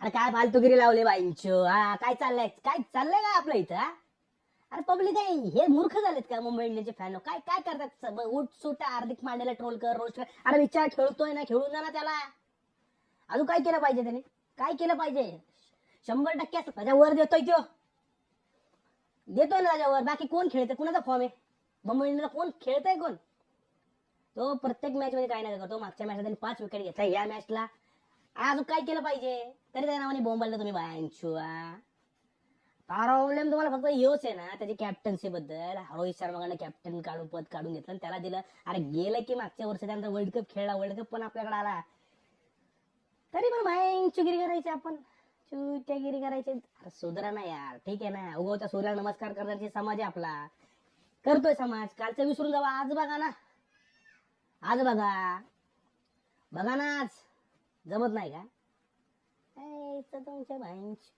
अरे काय फालतूगिरी लावले बाईंचो हा काय चाललंय? काय चाललंय का आपलं इथं हा? अरे पब्लिक आहे हे मूर्ख झालेत का मुंबई इंडियनचे फॅन काय काय करतात? सब- उठ सुट हार्दिक पांड्याला ट्रोल कर रोज कर. अरे विचार खेळतोय ना खेळून जा ना त्याला. अजून काय केलं पाहिजे त्याने? काय केलं पाहिजे? शंभर टक्के असं त्याच्यावर देतोय तो देतोय ना त्याच्यावर बाकी कोण खेळतंय? कुणाचा फॉर्म आहे? मुंबई इंडियनला कोण खेळतंय कोण? तो प्रत्येक मॅच मध्ये काय नाही करतो. मागच्या मॅचला त्यांनी पाच विकेट घेतला या मॅचला अजून काय केलं पाहिजे? तरी त्या नावाने बोंबलला तुम्ही बायांचुआ प्रॉब्लेम तुम्हाला फक्त येऊच आहे ना त्याची कॅप्टन्सी बद्दल. रोहित शर्माकडनं कॅप्टन काढून पद काढून घेतलं आणि त्याला दिलं. अरे गेलं की मागच्या वर्षी त्यानंतर वर्ल्ड कप खेळला वर्ल्ड कप पण आपल्याकडे आला. तरी पण बायांचुगिरी करायची आपण. चुट्यागिरी करायची. अरे सुधरा ना यार. ठीक आहे ना. उगवत्या सूर्याला नमस्कार करण्याची समाज आहे आपला. करतोय समाज. कालचं विसरून जावा. आज बघा ना. आज बघा. बघा ना आज. जमत नाही का? तुमच्या भाईंची